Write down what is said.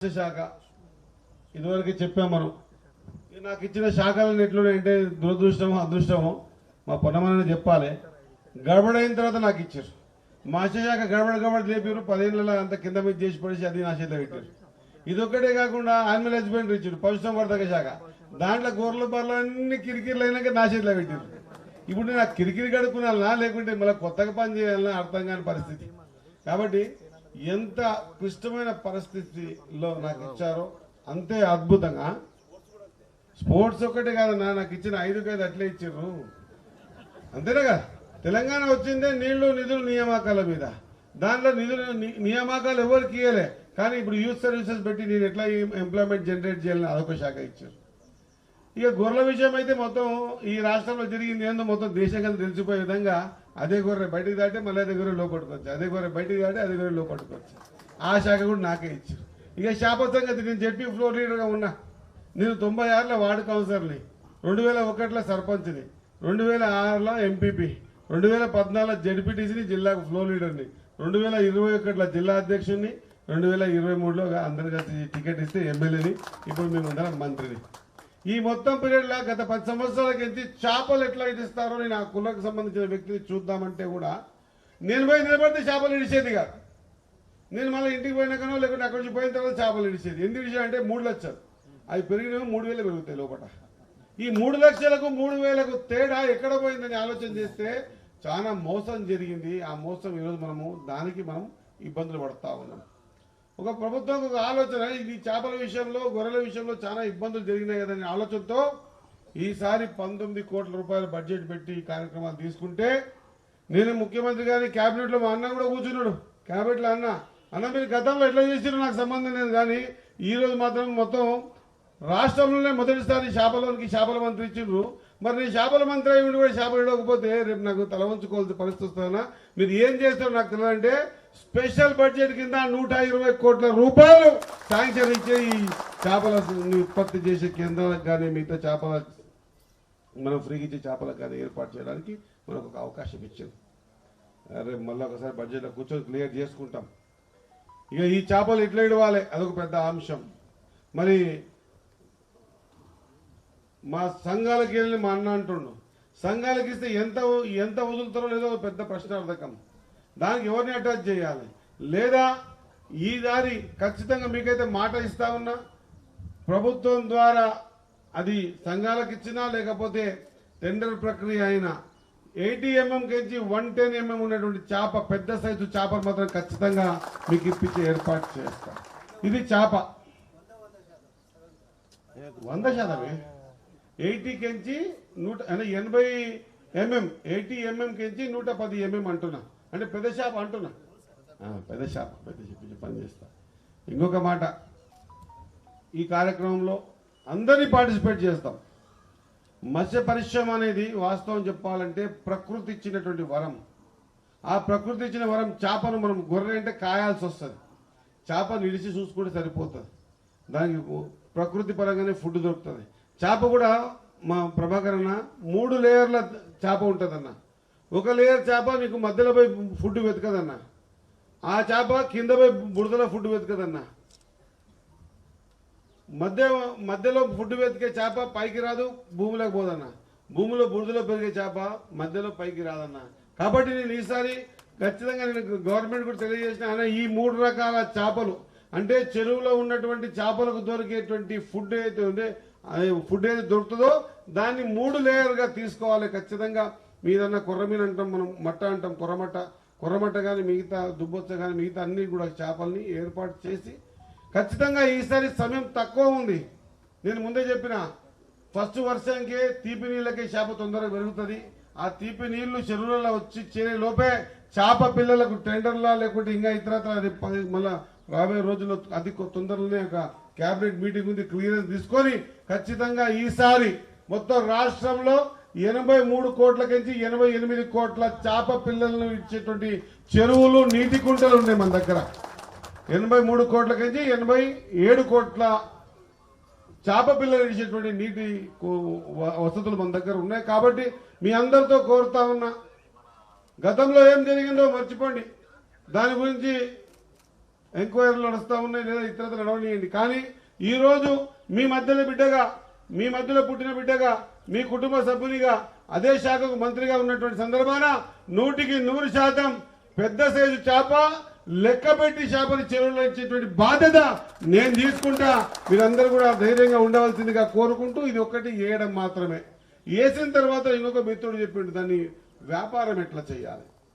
శాఖ. ఇదివరకు చెప్పాం మనం. నాకు ఇచ్చిన శాఖలను ఎట్లున్నాయంటే దురదృష్టమో అదృష్టమో మా పొన్నమని చెప్పాలి. గడబడైన తర్వాత నాకు ఇచ్చారు. మత్స్యశాఖ గడబడ గడబడ లేపారు. పదేళ్ళ అంత కింద మీద చేసి పడేసి అది నా చేతిలో పెట్టారు. ఇది ఒక్కటే కాకుండా యానిమల్ హస్బెండరీ ఇచ్చారు. పశుసంవర్ధక శాఖ. దాంట్లో గొర్రెల బర్రెలు అన్ని కిరికిరిలు అయినాక నా చేతిలో పెట్టారు. ఇప్పుడు నేను ఆ కిరికిరి గడుపుకున్నా లేకుంటే మళ్ళీ కొత్తగా పని చేయాలన్నా అర్థం కాని పరిస్థితి. కాబట్టి ఎంత క్లిష్టమైన పరిస్థితిలో నాకు ఇచ్చారో అంతే అద్భుతంగా. స్పోర్ట్స్ ఒక్కటే కాదన్నా నాకు ఇచ్చిన ఐదు ఐదు అట్లే ఇచ్చారు అంతేనా కదా? తెలంగాణ వచ్చిందే నీళ్ళు నిధులు నియామకాల మీద. దాంట్లో నిధులు ని- నియామకాలు ఎవరికి ఇయ్యలే? కానీ ఇప్పుడు యూత్ సర్వీసెస్ పెట్టి నేను ఎట్లా ఎంప్లాయ్మెంట్ జనరేట్ చేయాలని అదొక శాఖ ఇచ్చారు. ఇక గొర్రెల విషయం అయితే మొత్తం ఈ రాష్ట్రంలో జరిగింది ఏందో మొత్తం దేశం కదా తెలిసిపోయే విధంగా అదే గొర్రె బయటికి దాటే మళ్ళీ అదే గొర్రె లోపడుకోవచ్చు అదే గొర్రె బయటికి దాటే అదే గొర్రె లోపడుకోవచ్చు ఆ శాఖ కూడా నాకే ఇచ్చారు. ఇక శాప సంగతి నేను జడ్పీ ఫ్లోర్ లీడర్గా ఉన్నా. నేను తొంభై ఆరులో వార్డు కౌన్సిలర్ని రెండు వేల ఒకటిలో సర్పంచ్ని రెండు వేల ఆరులో ఎంపీపీ రెండు వేల పద్నాలుగులో జడ్పీటీసీని జిల్లాకు ఫ్లోర్ లీడర్ని రెండు వేల ఇరవై ఒకటిలో జిల్లా అధ్యక్షుడిని రెండు వేల ఇరవై మూడులో అందరికీ టికెట్ ఇస్తే ఎమ్మెల్యేని ఇప్పుడు మేము అందరం మంత్రిని. ఈ మొత్తం పీరియడ్ లా గత పది సంవత్సరాలకి ఎంత చేపలు ఎట్లా ఇస్తారో నేను ఆ కులకు సంబంధించిన వ్యక్తిని చూద్దామంటే కూడా నేను పోయి నిలబడితే చేపలు ఇడిచేది కాదు. నేను మళ్ళీ ఇంటికి పోయినాకనో లేకుంటే అక్కడి నుంచి పోయిన తర్వాత చేపలు ఇడిచేది ఎందుకు ఇడిచాయంటే మూడు లక్షలు. అవి పెరిగినవి మూడు వేలు పెరుగుతాయి లోపల. ఈ మూడు లక్షలకు మూడు వేలకు తేడా ఎక్కడ పోయిందని ఆలోచన చేస్తే చాలా మోసం జరిగింది. ఆ మోసం ఈరోజు మనము దానికి మనం ఇబ్బందులు పడతా ఉన్నాం. ఒక ప్రభుత్వం ఒక ఆలోచన. ఇది చేపల విషయంలో గొర్రెల విషయంలో చాలా ఇబ్బందులు జరిగినాయి కదనే ఆలోచనతో ఈసారి పంతొమ్మిది కోట్ల రూపాయల బడ్జెట్ పెట్టి ఈ కార్యక్రమాలు తీసుకుంటే నేను ముఖ్యమంత్రి గారి క్యాబినెట్లో మా అన్న కూడా కూర్చున్నాడు. క్యాబినెట్లో అన్న. అన్న మీరు గతంలో ఎట్లా చేసిరో నాకు సంబంధం లేదు కానీ ఈ రోజు మాత్రం మొత్తం రాష్ట్రంలోనే మొదటిసారి చేపలోనికి చేపల మంత్రి ఇచ్చిండ్రు. మరి నేను చేపల మంత్రి అయ్యి కూడా చేపలు ఇవ్వకపోతే రేపు నాకు తల వంచుకోవాల్సిన పరిస్థితి వస్తుందన్నా. మీరు ఏం చేస్తారో నాకు తెలియాలంటే స్పెషల్ బడ్జెట్ కింద నూట ఇరవై కోట్ల రూపాయలు శాంక్షన్ ఇచ్చే ఈ చేపల ఉత్పత్తి చేసే కేంద్రాలకు కానీ మిగతా చేపల మనం ఫ్రీగా ఇచ్చే చేపలకు కానీ ఏర్పాటు చేయడానికి మనకు ఒక అవకాశం ఇచ్చింది అరే మళ్ళీ ఒకసారి బడ్జెట్లో కూర్చొని క్లియర్ చేసుకుంటాం. ఇక ఈ చేపలు ఎట్లా ఇడవాలి? అదొక పెద్ద అంశం. మరి మా సంఘాలకి వెళ్ళి మా అన్న అంటుండు సంఘాలకి ఇస్తే ఎంత ఎంత వదులుతారో లేదో ఒక పెద్ద ప్రశ్నార్థకం. దానికి ఎవరిని అటాచ్ చేయాలి? లేదా ఈ దారి ఖచ్చితంగా మీకైతే మాట ఇస్తా ఉన్నా? ప్రభుత్వం ద్వారా అది సంఘాలకు ఇచ్చినా లేకపోతే టెండర్ ప్రక్రియ అయినా? ఎయిటీ ఎంఎం కెంచి వన్ టెన్ ఎంఎం ఉన్నటువంటి చేప పెద్ద సైజు చేపలు మాత్రం ఖచ్చితంగా మీకు ఇప్పించే ఏర్పాటు చేస్తాం. ఇది చేప. వంద శాతమే? ఎయిటీ కెంచి నూట అంటే ఎనభై ఎంఎం ఎయిటీ ఎంఎం కెంచి నూట పది ఎంఎం అంటున్నా. అంటే పెద్ద షాప్ అంటున్నా. పెద్ద షాప్ పెద్ద చెప్పి పనిచేస్తా ఇంకొక మాట ఈ కార్యక్రమంలో అందరినీ పార్టిసిపేట్ చేస్తాం. మత్స్య పరిశ్రమ అనేది వాస్తవం చెప్పాలంటే ప్రకృతి ఇచ్చినటువంటి వరం. ఆ ప్రకృతి ఇచ్చిన వరం చేపను మనం గొర్రె అంటే కాయాల్సి వస్తుంది. చేప నిలిచి చూసుకుంటే సరిపోతుంది. దానికి ప్రకృతి పరంగానే ఫుడ్ దొరుకుతుంది. చేప కూడా మా ప్రభాకరన్న మూడు లేయర్ల చేప ఉంటుందన్న. ఒక లేయర్ చేప నీకు మధ్యలో పోయి ఫుడ్ వెతకదన్న. ఆ చేప కింద పోయి బుడదలో ఫుడ్ వెతకదన్నా. మధ్య మధ్యలో ఫుడ్ వెతికే చేప పైకి రాదు భూమిలోకి పోదన్న. భూమిలో బురదలో పెరిగే చేప మధ్యలో పైకి రాదన్న. కాబట్టి నేను ఈసారి ఖచ్చితంగా నేను గవర్నమెంట్ కూడా తెలియజేసిన ఆయన ఈ మూడు రకాల చేపలు. అంటే చెరువులో ఉన్నటువంటి చేపలకు దొరికేటువంటి ఫుడ్ ఏదైతే ఉందో అది ఫుడ్ ఏదైతే దొరుకుతుందో దాన్ని మూడు లేయర్గా తీసుకోవాలి ఖచ్చితంగా. మీదన్న కొర్రమీన అంటాం మనం మట్ట అంటాం కొర్రమట్ట. కొర్రమట్ట కానీ మిగతా దుబ్బొచ్చ కానీ మిగతా అన్ని కూడా చేపల్ని ఏర్పాటు చేసి ఖచ్చితంగా ఈసారి సమయం తక్కువ ఉంది. నేను ముందే చెప్పిన ఫస్ట్ వర్షంకే తీపి నీళ్ళకే చేప తొందరగా పెరుగుతుంది. ఆ తీపి నీళ్ళు చెరువులలో వచ్చి చేరే లోపే చేప పిల్లలకు టెండర్లా లేకుంటే ఇంకా ఇతరత్ర అది మళ్ళా రాబోయే రోజుల్లో అతి తొందరలోనే ఒక క్యాబినెట్ మీటింగ్ ఉంది క్లియరెన్స్ తీసుకొని ఖచ్చితంగా ఈసారి మొత్తం రాష్ట్రంలో ఎనభై మూడు కోట్ల కంచి ఎనభై ఎనిమిది కోట్ల చేప పిల్లలను ఇచ్చేటువంటి చెరువులు నీటి కుంటలు ఉన్నాయి మన దగ్గర. ఎనభై మూడు కోట్ల కంచి ఎనభై ఏడు కోట్ల చేప పిల్లలు ఇచ్చేటువంటి నీటి వసతులు మన దగ్గర ఉన్నాయి. కాబట్టి మీ అందరితో కోరుతా ఉన్నా గతంలో ఏం జరిగిందో మర్చిపోండి. దాని గురించి ఎంక్వైరీలు నడుస్తూ ఉన్నాయి లేదా ఇతరత్ర నడవనియండి. కానీ ఈరోజు మీ మధ్యలో బిడ్డగా మీ మధ్యలో పుట్టిన బిడ్డగా మీ కుటుంబ సభ్యునిగా అదే శాఖకు మంత్రిగా ఉన్నటువంటి సందర్భాన నూటికి నూరు శాతం పెద్ద సైజు చేప లెక్క పెట్టి చేపని చెరువులో బాధ్యత నేను తీసుకుంటా. మీరందరూ కూడా ధైర్యంగా ఉండవలసిందిగా కోరుకుంటూ ఇది ఒక్కటి వేయడం మాత్రమే. వేసిన తర్వాత ఇంకొక మిత్రుడు చెప్పిండు దాన్ని వ్యాపారం ఎట్లా చేయాలి?